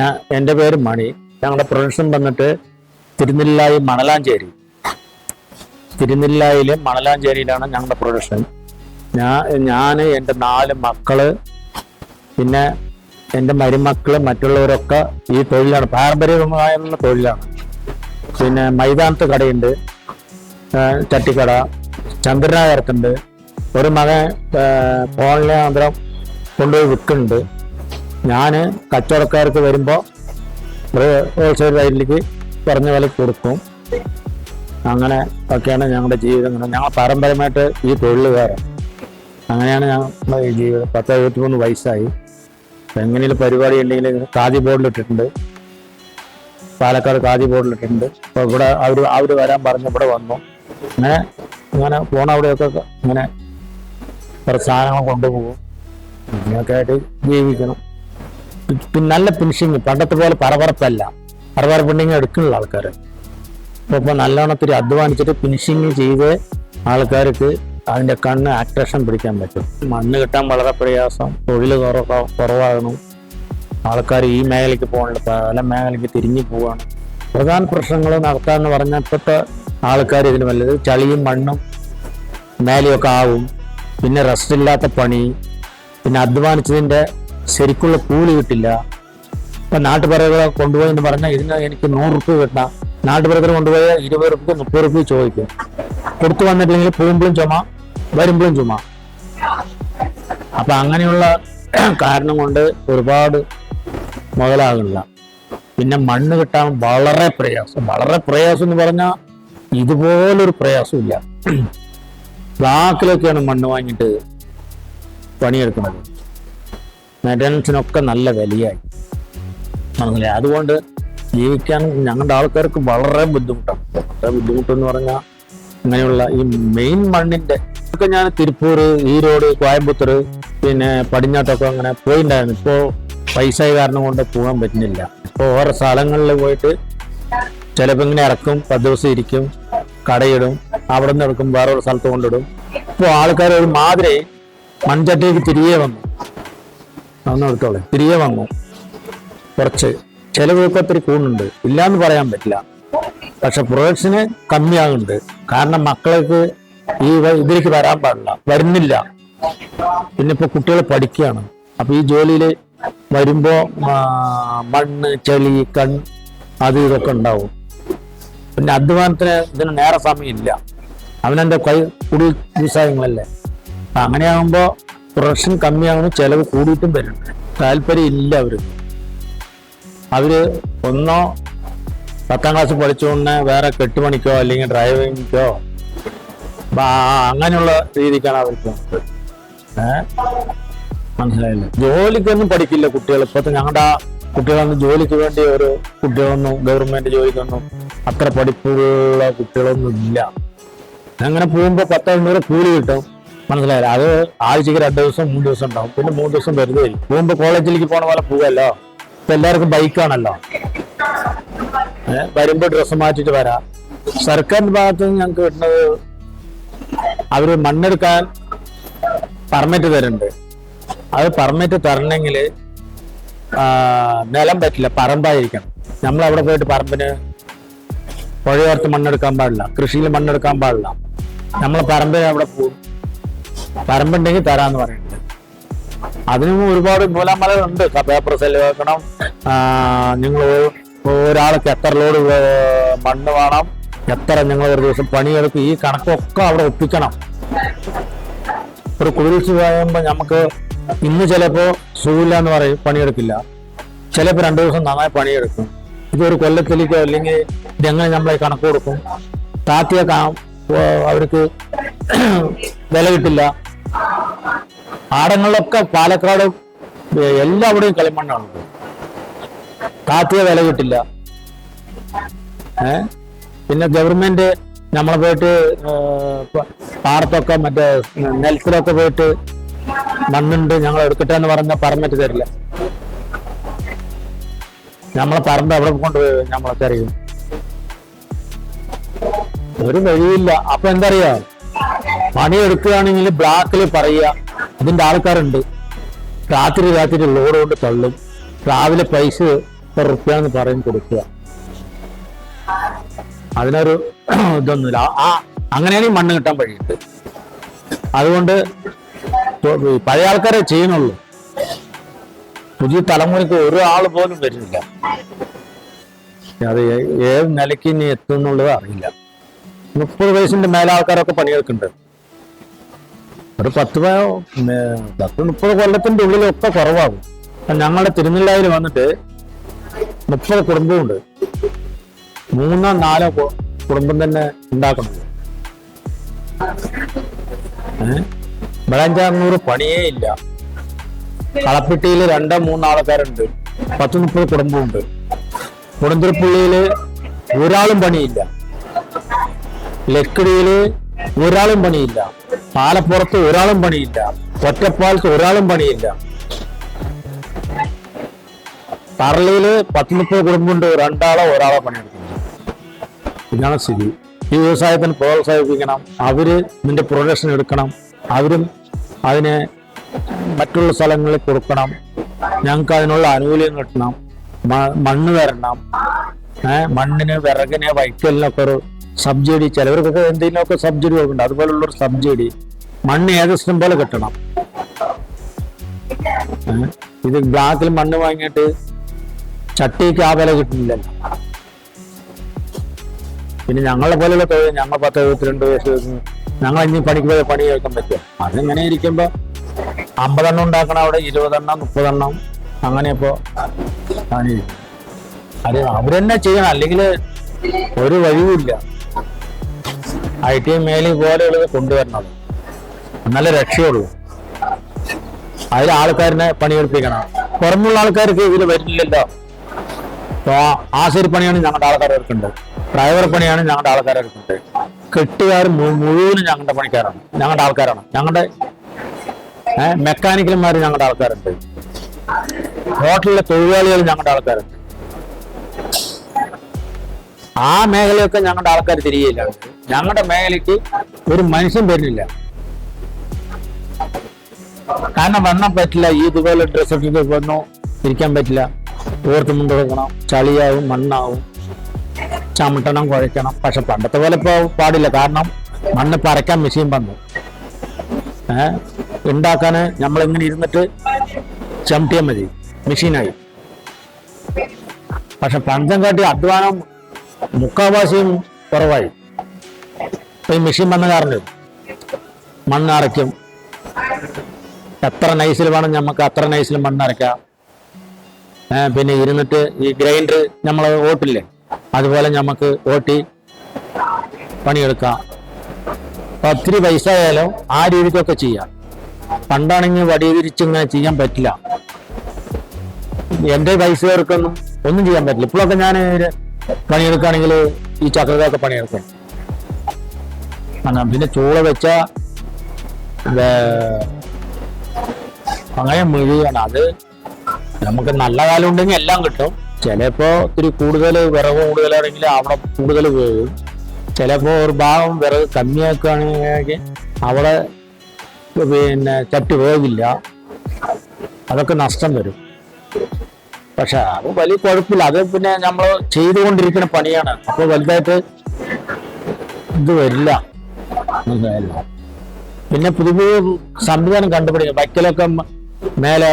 ഞാൻ എന്റെ പേര് മണി. ഞങ്ങളുടെ പ്രൊഡക്ഷൻ വന്നിട്ട് തിരുനെല്ലായി മണലാഞ്ചേരി. തിരുനെല്ലായിലെ മണലാഞ്ചേരിയിലാണ് ഞങ്ങളുടെ പ്രൊഡക്ഷൻ. ഞാൻ ഞാൻ എന്റെ നാല് മക്കൾ പിന്നെ എന്റെ മരുമക്കൾ മറ്റുള്ളവരൊക്കെ ഈ തൊഴിലാണ്. പാരമ്പര്യമായുള്ള തൊഴിലാണ്. പിന്നെ മൈതാനത്ത് കടയുണ്ട്. ചട്ടിക്കട. ചന്ദ്രനായർക്കുണ്ട് ഒരു മകൻ ഫോണിലെ ഫോണിലാന്തരം കൊണ്ടുപോയി വിൽക്കുന്നുണ്ട്. ഞാൻ കച്ചവടക്കാർക്ക് വരുമ്പോൾ ഹോൾസെയിൽ റേറ്റിലേക്ക് കുറഞ്ഞ വില കൊടുക്കും. അങ്ങനെ ഒക്കെയാണ് ഞങ്ങളുടെ ജീവിതം. ഞങ്ങൾ പാരമ്പര്യമായിട്ട് ഈ തൊഴിലുകാരാണ് അങ്ങനെയാണ് ഞങ്ങൾ ഈ ജീവിതം. പത്ത് എഴുപത്തിമൂന്ന് വയസ്സായി. എങ്ങനെയും പരിപാടി ഉണ്ടെങ്കിൽ കാതി ബോർഡിലിട്ടിട്ടുണ്ട് പാലക്കാട് കാതി ബോർഡിലിട്ടിട്ടുണ്ട് അപ്പോൾ ഇവിടെ അവർ അവർ വരാൻ പറഞ്ഞ് ഇവിടെ വന്നു. അങ്ങനെ ഇങ്ങനെ പോണ അവിടെയൊക്കെ ഇങ്ങനെ കുറച്ച് സാധനങ്ങൾ കൊണ്ടുപോകും. അങ്ങനെയൊക്കെ ആയിട്ട് ജീവിക്കണം. നല്ല ഫിനിഷിങ് പണ്ടത്തെ പോലെ പറപറപ്പല്ല പിണ്ണിങ് എടുക്കുന്നുള്ള ആൾക്കാർ അപ്പോൾ ഇപ്പോൾ നല്ലോണത്തിരി അധ്വാനിച്ചിട്ട് ഫിനിഷിങ് ചെയ്ത് ആൾക്കാർക്ക് അതിന്റെ കണ്ണ് ആക്ട്രേഷൻ പിടിക്കാൻ പറ്റും. മണ്ണ് കിട്ടാൻ വളരെ പ്രയാസം തൊഴിൽ കുറവ് കുറവാകണം ആൾക്കാർ ഈ മേഖലയ്ക്ക് പോകണ്ട പല മേഖലയ്ക്ക് തിരിഞ്ഞു പോവാണ്. പ്രധാന പ്രശ്നങ്ങൾ നടത്താമെന്ന് പറഞ്ഞാൽ ഇപ്പോഴത്തെ ആൾക്കാർ ഇതിന് വല്ലത് ചളിയും മണ്ണും മേലെയൊക്കെ ആവും. പിന്നെ റെസ്റ്റ് ഇല്ലാത്ത പണി. പിന്നെ അധ്വാനിച്ചതിന്റെ ശരിക്കുള്ള കൂലി കിട്ടില്ല. ഇപ്പൊ നാട്ടുപറകളെ കൊണ്ടുപോയി എന്ന് പറഞ്ഞാൽ ഇതിന് എനിക്ക് നൂറ് റുപ്യ കിട്ടാം. നാട്ടുപറകൾ കൊണ്ടുപോയാൽ ഇരുപത് റുപ്യ മുപ്പത് റുപ്യ ചോദിക്കും. കൊടുത്തു വന്നിട്ടില്ലെങ്കിൽ പോകുമ്പോഴും ചുമ വരുമ്പോഴും ചുമ. അപ്പൊ അങ്ങനെയുള്ള കാരണം കൊണ്ട് ഒരുപാട് മുതലാകില്ല പിന്നെ മണ്ണ് കിട്ടാൻ വളരെ പ്രയാസം. വളരെ പ്രയാസം എന്ന് പറഞ്ഞാൽ ഇതുപോലൊരു പ്രയാസമില്ല ബാക്കിലൊക്കെയാണ് മണ്ണ് വാങ്ങിയിട്ട് പണിയെടുക്കുന്നത്. മെറ്റനൻസിനൊക്കെ നല്ല വിലയായി. മനസ്സിലായി? അതുകൊണ്ട് ജീവിക്കാൻ ഞങ്ങളുടെ ആൾക്കാർക്ക് വളരെ ബുദ്ധിമുട്ടാണ്. വളരെ ബുദ്ധിമുട്ടെന്ന് പറഞ്ഞാൽ അങ്ങനെയുള്ള ഈ മെയിൻ മണ്ണിന്റെ ഒക്കെ ഞാൻ തിരുപ്പൂർ ഈരോട് കോയമ്പത്തൂർ പിന്നെ പടിഞ്ഞാട്ടൊക്കെ അങ്ങനെ പോയിണ്ടായിരുന്നു. ഇപ്പോൾ പൈസ കാരണം കൊണ്ട് പോകാൻ പറ്റുന്നില്ല. ഇപ്പോൾ ഓരോ സ്ഥലങ്ങളിൽ പോയിട്ട് ചിലപ്പോൾ ഇങ്ങനെ ഇറക്കും പത്ത് ദിവസം ഇരിക്കും കടയിടും അവിടെ നിന്ന് എടുക്കും വേറൊരു സ്ഥലത്ത് കൊണ്ടിടും. ഇപ്പോൾ ആൾക്കാർ ഒരു മാതിരി മൺചട്ടിക്ക് തിരികെ വന്നു. അതൊന്നും എടുത്തോളെ തിരികെ വന്നു. കുറച്ച് ചിലവൊക്കെ ഒത്തിരി കൂടുന്നുണ്ട്. ഇല്ലാന്ന് പറയാൻ പറ്റില്ല. പക്ഷെ പ്രൊഡക്ഷന് കമ്മിയാകുന്നുണ്ട്. കാരണം മക്കൾക്ക് ഈ ഇതിലേക്ക് വരാൻ പാടില്ല. വരുന്നില്ല. പിന്നെ ഇപ്പൊ കുട്ടികൾ പഠിക്കുകയാണ്. അപ്പൊ ഈ ജോലിയിൽ വരുമ്പോ മണ്ണ് ചെളി കൺ അത് ഇതൊക്കെ ഉണ്ടാവും. പിന്നെ അധ്വാനത്തിന് ഇതിന് നേരെ സമയം ഇല്ല അവനെന്റെ കൈ കൂടുതൽ ദിവസങ്ങളല്ലേ അങ്ങനെയാകുമ്പോ പ്രൊഡക്ഷൻ കമ്മിയാകുന്നു ചിലവ് കൂടിയിട്ടും വരുന്നു താല്പര്യം ഇല്ല അവർക്ക് അവർ ഒന്നോ പത്താം ക്ലാസ് പഠിച്ചുകൊണ്ട് വേറെ കെട്ടുപണിക്കോ അല്ലെങ്കിൽ ഡ്രൈവിങ്ങിക്കോ അങ്ങനെയുള്ള രീതിക്കാണ് അവർക്ക് മനസ്സിലായില്ല? ജോലിക്കൊന്നും പഠിക്കില്ല കുട്ടികൾ ഇപ്പോഴത്തെ ഞങ്ങളുടെ കുട്ടികളൊന്നും ജോലിക്ക് വേണ്ടി ഒരു കുട്ടികളൊന്നും ഗവൺമെന്റ് ജോലിക്കൊന്നും അത്ര പഠിപ്പുള്ള കുട്ടികളൊന്നും ഇല്ല അങ്ങനെ പോകുമ്പോൾ പത്തൊമ്പത് കൂലി കിട്ടും. മനസ്സിലായില്ല? അത് ആഴ്ചക്ക് രണ്ട് ദിവസം മൂന്ന് ദിവസം ഉണ്ടാവും. പിന്നെ മൂന്ന് ദിവസം വെറുതെ പോകുമ്പോൾ കോളേജിലേക്ക് പോണ പോലെ പോവല്ലോ. ഇപ്പൊ എല്ലാവർക്കും ബൈക്കാണല്ലോ വരുമ്പോ ഡ്രസ്സ് മാറ്റിട്ട് വരാം. സർക്കാരിന്റെ ഭാഗത്ത് നിന്ന് ഞങ്ങൾക്ക് കിട്ടുന്നത് അവർ മണ്ണെടുക്കാൻ പെർമിറ്റ് തരുന്നുണ്ട്. അത് പെർമിറ്റ് തരണമെങ്കിൽ നിലം പറ്റില്ല പറമ്പായിരിക്കണം. നമ്മൾ അവിടെ പോയിട്ട് പറമ്പിന് പുഴയോർത്ത് മണ്ണെടുക്കാൻ പാടില്ല. കൃഷിയിൽ മണ്ണെടുക്കാൻ പാടില്ല. നമ്മൾ പറമ്പിന് അവിടെ പോകും. പറമ്പുണ്ടെങ്കിൽ തരാന്ന് പറയുന്നത് അതിനും ഒരുപാട് നൂലാമലകളുണ്ട് പേപ്പർ സെല്ല് വെക്കണം. നിങ്ങൾ ഒരാൾക്ക് എത്ര ലോഡ് മണ്ണ് വേണം. എത്ര നിങ്ങൾ ഒരു ദിവസം പണിയെടുക്കും ഈ കണക്കൊക്കെ അവിടെ ഒപ്പിക്കണം. ഒരു കുതിരിച്ച് പറയുമ്പോൾ നമുക്ക് ഇന്ന് ചിലപ്പോൾ സുഖമില്ല എന്ന് പറയും പണിയെടുക്കില്ല. ചിലപ്പോൾ രണ്ടു ദിവസം നന്നായി പണിയെടുക്കും. ഇതൊരു കൊല്ലത്തിലേക്കോ അല്ലെങ്കിൽ ഇതെങ്ങനെ നമ്മളെ കണക്ക് കൊടുക്കും. താത്തിയെ കാണാം അവർക്ക് വില കിട്ടില്ല. ആടങ്ങളിലൊക്കെ പാലക്കാട് എല്ലാവിടെയും കളിമണ്ണാണ്. കാത്തിയ വില കിട്ടില്ല. ഏ? പിന്നെ ഗവൺമെന്റ് നമ്മളെ പോയിട്ട് പാടത്തൊക്കെ മറ്റേ നെൽസിലൊക്കെ പോയിട്ട് മണ്ണുണ്ട് ഞങ്ങൾ എടുക്കട്ടെ എന്ന് പറഞ്ഞ പറഞ്ഞിട്ട് തരില്ല. നമ്മളെ പറമ്പ് എവിടെ കൊണ്ട് നമ്മളൊക്കെ അറിയും. ഒരു വഴിയില്ല അപ്പൊ എന്തറിയാ? പണി എടുക്കുകയാണെങ്കിൽ ബ്ലാക്കിൽ പറയുക അതിന്റെ ആൾക്കാരുണ്ട്. രാത്രി രാത്രി ലോഡ് കൊണ്ട് തള്ളും. രാവിലെ പൈസ എത്ര എന്ന് പറയും കൊടുക്കുക. അതിനൊരു ഇതൊന്നുമില്ല. ആ- അങ്ങനെയാണ് മണ്ണ് കിട്ടാൻ വഴിയുണ്ട്. അതുകൊണ്ട് പഴയ ആൾക്കാരെ ചെയ്യുന്നുള്ളൂ. പുതിയ തലമുറയ്ക്ക് ഒരാൾ പോലും വരുന്നില്ല. അത് ഏത് നിലയ്ക്ക് ഇനി എത്തും എന്നുള്ളത് അറിയില്ല. മുപ്പത് വയസ്സിന്റെ മേലെ ആൾക്കാരൊക്കെ ഒരു പത്ത് പത്ത് മുപ്പത് കൊല്ലത്തിന്റെ ഉള്ളിലൊക്കെ കുറവാകും. ഞങ്ങളുടെ തിരുനെല്ലായിൽ വന്നിട്ട് മുപ്പത് കുടുംബമുണ്ട് മൂന്നോ നാലോ കുടുംബം തന്നെ ഉണ്ടാക്കുന്നത് ഏഹ് ബളഞ്ചാർന്നൂറ് പണിയേ ഇല്ല. കളപ്പെട്ടിയിൽ രണ്ടോ മൂന്നോ ആൾക്കാരുണ്ട്. പത്ത് മുപ്പത് കുടുംബമുണ്ട് കുടുംബപ്പുള്ളിയിൽ ഒരാളും പണിയില്ല. ലക്കിടിയിൽ ഒരാളും പണിയില്ല. പാലപ്പുറത്ത് ഒരാളും പണിയില്ല. ഒറ്റപ്പാലത്ത് ഒരാളും പണിയില്ല. പറളിയിൽ പത്ത് മുപ്പത് കുടുംബമുണ്ട്. രണ്ടാളോ ഒരാളോ പണിയെടുക്കുന്നു ഇതാണ് സ്ഥിതി. ഈ വ്യവസായത്തിന് പ്രോത്സാഹിപ്പിക്കണം. അവർ ഇതിന്റെ പ്രൊഡക്ഷൻ എടുക്കണം. അവരും അതിനെ മറ്റുള്ള സ്ഥലങ്ങളിൽ കൊടുക്കണം. ഞങ്ങൾക്ക് അതിനുള്ള ആനുകൂല്യം കിട്ടണം. മണ്ണ് തരണം. മണ്ണിന് വിറകിന് വൈക്കലിനൊക്കെ ഒരു സബ്സിഡി ചിലവർക്കൊക്കെ എന്തെങ്കിലുമൊക്കെ സബ്സിഡി കൊടുക്കുന്നുണ്ട് അതുപോലുള്ള ഒരു സബ്സിഡി മണ്ണ് ഏകദേശം പോലെ കിട്ടണം. ഇത് ബ്ലാക്കിൽ മണ്ണ് വാങ്ങിയിട്ട് ചട്ടിക്ക് ആ വില കിട്ടുന്നില്ലല്ലോ. പിന്നെ ഞങ്ങളെ പോലെയുള്ള തൊഴിൽ ഞങ്ങൾ പത്ത് എഴുപത്തിരണ്ട് വയസ്സ് ഞങ്ങൾ ഇനി പണിക്ക് പോയ പണി കേൾക്കാൻ പറ്റുമോ? അതിങ്ങനെ ഇരിക്കുമ്പോ അമ്പതെണ്ണം ഉണ്ടാക്കണം അവിടെ ഇരുപതെണ്ണം മുപ്പതെണ്ണം അങ്ങനെ ഇപ്പോ ആണ് അത് അവരെന്നെ ചെയ്യണം. അല്ലെങ്കിൽ ഒരു വഴിയുമില്ല. ഐ ടി മേലിൽ പോലെയുള്ളത് കൊണ്ടുവരണം. നല്ല രക്ഷയുള്ളൂ. അതിൽ ആൾക്കാരനെ പണിയെടുപ്പിക്കണം. പുറമുള്ള ആൾക്കാർക്ക് ഇതിൽ വരില്ലല്ലോ. ഇപ്പൊ ആശുപത്രി പണിയാണ് ഞങ്ങളുടെ ആൾക്കാർ എടുക്കുന്നത് ഡ്രൈവർ പണിയാണ് ഞങ്ങളുടെ ആൾക്കാർ എടുക്കുന്നത് കെട്ടുകാർ മുഴുവനും ഞങ്ങളുടെ പണിക്കാരാണ്. ഞങ്ങളുടെ ആൾക്കാരാണ്. ഞങ്ങളുടെ മെക്കാനിക്കന്മാർ ഞങ്ങളുടെ ആൾക്കാരുണ്ട്. ഹോട്ടലിലെ തൊഴിലാളികൾ ഞങ്ങളുടെ ആൾക്കാരുണ്ട്. ആ മേഖലയൊക്കെ ഞങ്ങളുടെ ആൾക്കാർ തിരികെയില്ല ഞങ്ങളുടെ മേഖലയ്ക്ക് ഒരു മനുഷ്യൻ വരുന്നില്ല. കാരണം വണ്ണം പറ്റില്ല ഈ ഇതുപോലെ ഡ്രസ് ഇട്ടിട്ട് വന്നു ഇരിക്കാൻ പറ്റില്ല. ഓർത്ത് മുണ്ടെടുക്കണം ചളിയാവും മണ്ണാവും. ചമട്ടണം കുഴക്കണം പക്ഷെ പണ്ടത്തെ പോലെ ഇപ്പോൾ പാടില്ല. കാരണം മണ്ണ് പരക്കാൻ മെഷീൻ വന്നു. ഏഹ് ഉണ്ടാക്കാന് നമ്മളിങ്ങനെ ഇരുന്നിട്ട് ചമട്ടിയാൽ മതി. മെഷീനായി പക്ഷെ പണ്ടം കാട്ടി അധ്വാനം മുക്കാവാസിയും കുറവായി. ഈ മെഷീൻ വന്ന കാരണം മണ്ണ് അരയ്ക്കും എത്ര നൈസിൽ വേണം നമുക്ക് അത്ര നൈസിൽ മണ്ണറയ്ക്കാം പിന്നെ ഇരുന്നിട്ട് ഈ ഗ്രൈൻഡർ നമ്മൾ ഓട്ടില്ലേ? അതുപോലെ നമുക്ക് ഓട്ടി പണിയെടുക്കാം. ഒത്തിരി പൈസ ആയാലും ആ രീതിക്കൊക്കെ ചെയ്യാം. പണ്ടാണെങ്കിൽ വടി തിരിച്ച് ഇങ്ങനെ ചെയ്യാൻ പറ്റില്ല. എന്റെ പൈസ ഒന്നും ചെയ്യാൻ പറ്റില്ല. ഇപ്പോഴൊക്കെ ഞാൻ പണിയെടുക്കുകയാണെങ്കിൽ ഈ ചക്രകളൊക്കെ പണിയെടുക്കണം പിന്നെ ചൂള വെച്ച അങ്ങനെ മുഴുകയാണ് അത് നമുക്ക് നല്ല കാലം ഉണ്ടെങ്കിൽ എല്ലാം കിട്ടും. ചിലപ്പോ ഇത്തിരി കൂടുതൽ വിറവ് കൂടുതലാണെങ്കിൽ അവിടെ കൂടുതൽ പോകും. ചിലപ്പോ ഒരു ഭാഗം വിറക് കമ്മിയാക്കുകയാണെങ്കിൽ അവിടെ പിന്നെ ചട്ടി പോകില്ല. അതൊക്കെ നഷ്ടം വരും. പക്ഷെ അത് വലിയ കുഴപ്പമില്ല. അത് പിന്നെ നമ്മൾ ചെയ്തുകൊണ്ടിരിക്കുന്ന പണിയാണ്. അപ്പോൾ വലുതായിട്ട് ഇത് വരില്ല. മനസ്സിലായല്ലോ പിന്നെ പുതിയ സംവിധാനം കണ്ടുപിടിക്കുക വയ്ക്കലൊക്കെ മേലെ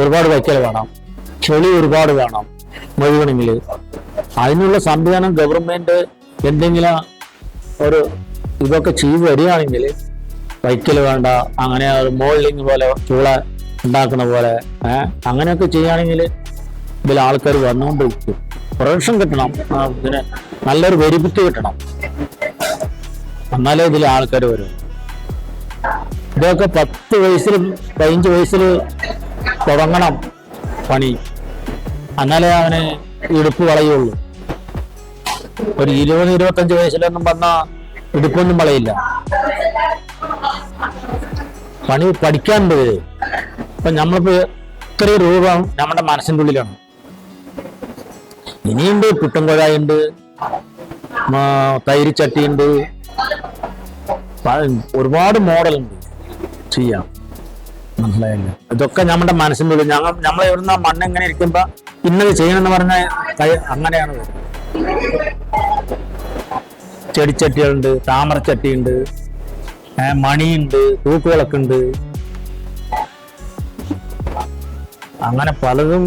ഒരുപാട് വയ്ക്കൽ വേണം. ചെളി ഒരുപാട് വേണം മുഴുവണെങ്കിൽ അതിനുള്ള സംവിധാനം ഗവൺമെന്റ് എന്തെങ്കിലും ഒരു ഇതൊക്കെ ചെയ്തു വരികയാണെങ്കിൽ വൈക്കൽ വേണ്ട അങ്ങനെ ഒരു മോൾഡിങ് പോലെ ചൂള ഉണ്ടാക്കുന്ന പോലെ അങ്ങനെയൊക്കെ ചെയ്യുകയാണെങ്കിൽ ഇതിൽ ആൾക്കാർ വന്നുകൊണ്ടിരിക്കും. പ്രൊഡക്ഷൻ കിട്ടണം. ഇതിന് നല്ലൊരു വെരിഫിറ്റ് കിട്ടണം. എന്നാലേ ഇതിൽ ആൾക്കാർ വരും. ഇതൊക്കെ പത്ത് വയസ്സിൽ പതിനഞ്ച് വയസ്സിൽ തുടങ്ങണം പണി. എന്നാലേ അവന് ഇടുപ്പ് വളയുള്ളൂ. ഒരു ഇരുപത് ഇരുപത്തഞ്ച് വയസ്സിലൊന്നും വന്ന ഇടുപ്പൊന്നും വളയില്ല. പണി പഠിക്കാനുണ്ട് പോയത്. അപ്പൊ നമ്മളിപ്പോ ഇത്രയും രൂപം നമ്മുടെ മനസ്സിന്റെ ഉള്ളിലാണ് ഇനിയുണ്ട് പുട്ടുംകുഴയുണ്ട് തൈര് ചട്ടിയുണ്ട് പ- ഒരുപാട് മോഡലുണ്ട്. ചെയ്യാം. മനസ്സിലായില്ല? ഇതൊക്കെ നമ്മുടെ മനസ്സിന്റെ ഉള്ളിൽ ഞങ്ങൾ നമ്മൾ എവിടുന്ന മണ്ണ് എങ്ങനെ ഇരിക്കുമ്പോ ഇന്നത് ചെയ്യണമെന്ന് പറഞ്ഞാൽ കൈ- അങ്ങനെയാണ് ചെടിച്ചട്ടികളുണ്ട് താമരച്ചട്ടിയുണ്ട് മണിയുണ്ട് ഉണ്ട് അങ്ങനെ പലതും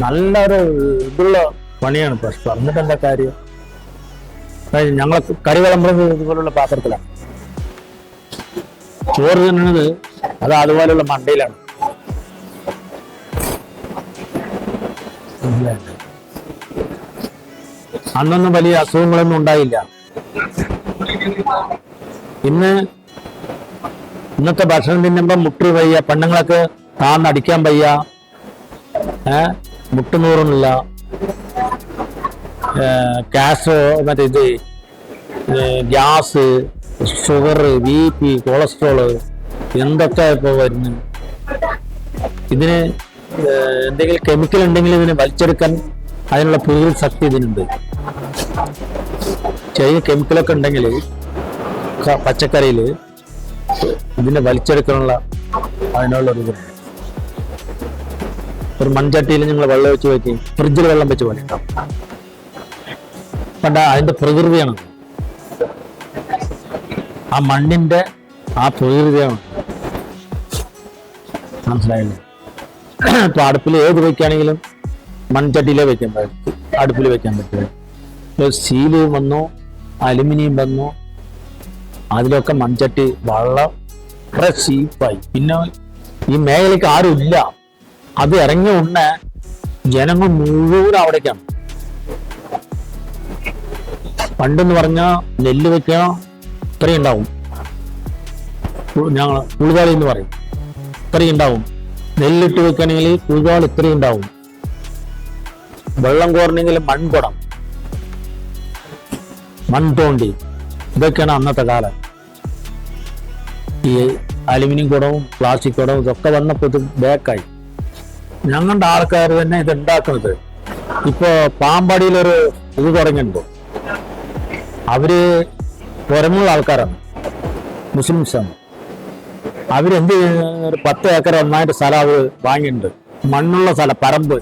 നല്ലൊരു ഇതുള്ള പണിയാണ്. പക്ഷെ പറഞ്ഞിട്ട് എന്താ കാര്യം? ഞങ്ങളെ കറി വിളമ്പുന്നത് ഇതുപോലുള്ള പാത്രത്തിലാണ്. ചോറ് തിന്നുന്നത് അത് അതുപോലെയുള്ള മണ്ടയിലാണ്. അന്നൊന്നും വലിയ അസുഖങ്ങളൊന്നും ഉണ്ടായില്ല. ഇന്ന് ഇന്നത്തെ ഭക്ഷണം തിന്നുമ്പോ മുട്ടി വയ്യ പെണ്ണുങ്ങളൊക്കെ താന്നടിക്കാൻ വയ്യ ഏഹ് മുട്ടുനൂറുന്നില്ല ഗ്യാസ് മറ്റേ ഇത് gas sugar B P cholesterol എന്തൊക്കെ ഇപ്പോൾ വരുന്നു? ഇതിന് എന്തെങ്കിലും കെമിക്കൽ ഉണ്ടെങ്കിൽ ഇതിനെ വലിച്ചെടുക്കാൻ അതിനുള്ള പുതിയ ശക്തി ഇതിനുണ്ട്. ചെറിയ കെമിക്കലൊക്കെ ഉണ്ടെങ്കിൽ പച്ചക്കറിയിൽ ഇതിനെ വലിച്ചെടുക്കാനുള്ള അതിനുള്ള ഒരു ഇതുണ്ട് ഒരു മൺചട്ടിയിൽ നിങ്ങൾ വെള്ളം വെച്ച് വെക്കും ഫ്രിഡ്ജിൽ വെള്ളം വെച്ച് പോലെ ഉണ്ടാവും കണ്ട അതിന്റെ പ്രകൃതിയാണ്. ആ മണ്ണിന്റെ ആ പ്രകൃതിയാണ്. മനസ്സിലായില്ലേ? ഇപ്പൊ അടുപ്പിൽ ഏത് വെക്കുകയാണെങ്കിലും മൺചട്ടിയിലേ വെക്കാൻ പറ്റും. അടുപ്പിൽ വെക്കാൻ പറ്റില്ല സ്റ്റീൽ വന്നു അലുമിനിയം വന്നു. അതിലൊക്കെ മൺചട്ടി വളരെ ചീപ്പായി. പിന്നെ ഈ മേഖലയ്ക്ക് ആരും ഇല്ല അത് ഇറങ്ങിയ ഉടനെ ജനങ്ങൾ മുഴുവൻ അവിടേക്കാണ്. പണ്ടെന്ന് പറഞ്ഞാൽ നെല്ല് വെക്കുക ഇത്രയും ഉണ്ടാവും. ഞങ്ങൾ ഉൾവാളി എന്ന് പറയും. ഇത്രയും ഉണ്ടാവും. നെല്ലിട്ട് വെക്കുകയാണെങ്കിൽ ഉൾവാൾ ഇത്രയും ഉണ്ടാവും. വെള്ളം കോരണമെങ്കിൽ മൺകുടം. മൺതോണ്ടി. ഇതൊക്കെയാണ് അന്നത്തെ കാലം. ഈ അലുമിനിയം കുടവും പ്ലാസ്റ്റിക് കുടവും ഇതൊക്കെ വന്നപ്പോൾ ഇത് ബേക്കായി ഞങ്ങളുടെ ആൾക്കാർ തന്നെ ഇത് ഉണ്ടാക്കുന്നത്. ഇപ്പോൾ പാമ്പാടിയിലൊരു ഇത് തുടങ്ങിയിട്ടുണ്ട്. അവർ പുറമുള്ള ആൾക്കാരാണ്. മുസ്ലിംസാണ്. അവരെന്ത്? ഒരു പത്ത് ഏക്കർ ഒന്നായിട്ട് സ്ഥലം അവർ വാങ്ങിയിട്ടുണ്ട്. മണ്ണുള്ള സ്ഥലം പറമ്പ്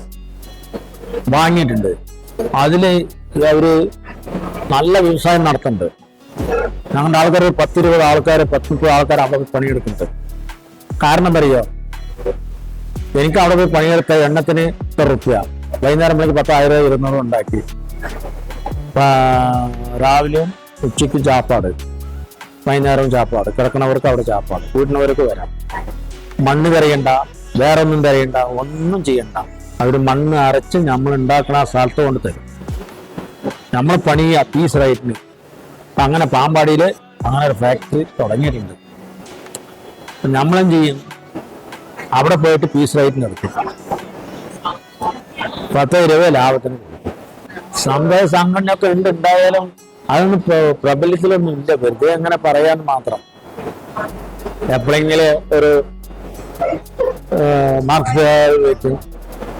വാങ്ങിയിട്ടുണ്ട്. അതിൽ അവർ നല്ല വ്യവസായം നടത്തുന്നുണ്ട്. ഞങ്ങളുടെ ആൾക്കാർ പത്തിരുപത് ആൾക്കാർ പത്ത് മുപ്പത് ആൾക്കാർ അവിടെ പോയി പണിയെടുക്കുന്നുണ്ട്. കാരണം പറയോ എനിക്ക് അവിടെ പോയി പണിയെടുത്ത എണ്ണത്തിന് ഇത്ര റുപ്യ. വൈകുന്നേരം പത്തായിരം ഇരുന്നൂറ് ഉണ്ടാക്കി. രാവിലെയും ഉച്ചയ്ക്കും ചാപ്പാട്. വൈകുന്നേരവും ചാപ്പാട്. കിടക്കണവർക്ക് അവിടെ ചാപ്പാട്. വീട്ടിനവർക്ക് വരാം. മണ്ണ് കരയണ്ട വേറെ ഒന്നും തരയണ്ട ഒന്നും ചെയ്യണ്ട. അവർ മണ്ണ് അരച്ച് നമ്മൾ ഉണ്ടാക്കുന്ന ആ സ്ഥലത്ത് കൊണ്ട് തരും. നമ്മൾ പണി പീസ് റേറ്റിന് അപ്പം അങ്ങനെ പാമ്പാടിയിൽ അങ്ങനെ ഒരു ഫാക്ടറി തുടങ്ങിയിട്ടുണ്ട്. അപ്പം നമ്മളെന്ത് ചെയ്യും? അവിടെ പോയിട്ട് പീസ് റേറ്റിന് എടുക്കും പത്ത് രൂപ ലാഭത്തിന്. സമുദായ സംഘടനയൊക്കെ ഉണ്ട് ഉണ്ടായാലും അതൊന്നും പ്ര- പ്രബലത്തിലൊന്നും ഇല്ല. വെറുതെ അങ്ങനെ പറയാൻ മാത്രം. എപ്പോഴെങ്കിലും ഒരു മാർക്സ്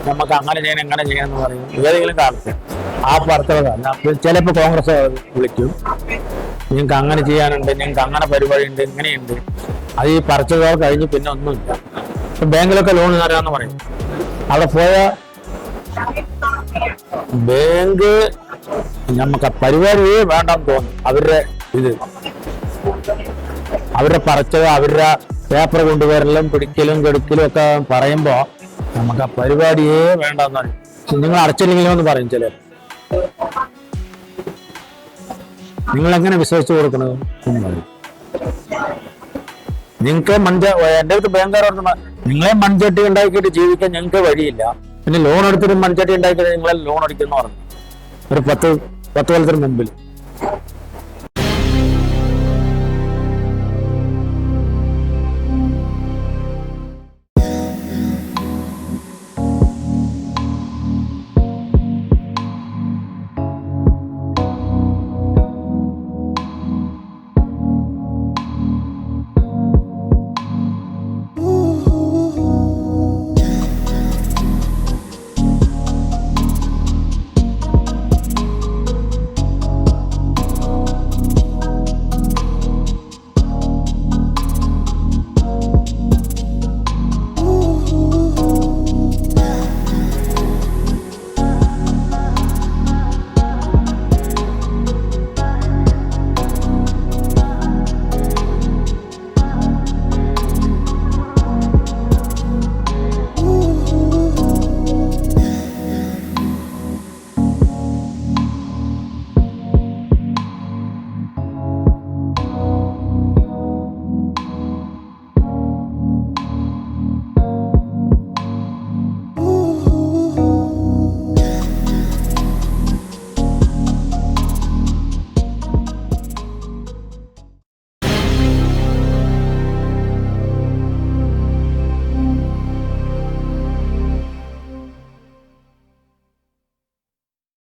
നമുക്ക് അങ്ങനെ ചെയ്യണം എങ്ങനെ ചെയ്യണം എന്ന് പറയും. ഏതെങ്കിലും കാലത്ത്. ആ വാർത്തകൾ ചിലപ്പോൾ കോൺഗ്രസ് വിളിക്കും. നിങ്ങൾക്ക് അങ്ങനെ ചെയ്യാനുണ്ട് നിങ്ങൾക്ക് അങ്ങനെ പരിപാടി ഉണ്ട് ഇങ്ങനെയുണ്ട്. അത് ഈ പറിച്ചതോ കഴിഞ്ഞ് പിന്നെ ഒന്നുമില്ല. ബാങ്കിലൊക്കെ ലോൺ തരാന്ന് പറയും. അവിടെ പോയ ബാങ്ക് നമുക്ക് പരിപാടിയേ വേണ്ടെന്ന് തോന്നും അവരുടെ ഇത്. അവരുടെ പറച്ചത് അവരുടെ പേപ്പർ കൊണ്ടുവരലും പിടിക്കലും കെടുക്കലും ഒക്കെ പറയുമ്പോ നമുക്ക് ആ പരിപാടിയേ വേണ്ടെന്ന് പറയും. നിങ്ങൾ അടച്ചില്ലെങ്കിലോ എന്ന് പറയും ചിലർ. നിങ്ങൾ എങ്ങനെ വിശ്വസിച്ച് കൊടുക്കണത്? നിങ്ങൾക്ക് മൺച എന്റെ അടുത്ത് ബാങ്കുകാരോട് നിങ്ങളെ മൺചട്ടി ഉണ്ടാക്കിയിട്ട് ജീവിക്കാൻ ഞങ്ങൾക്ക് വഴിയില്ല. പിന്നെ ലോൺ എടുത്തിട്ട് മൺചട്ടി ഉണ്ടായി നിങ്ങളെ ലോൺ അടിക്കുന്നു പറഞ്ഞു. ഒരു പത്ത് പത്ത് കൊല്ലത്തിന് മുമ്പിൽ.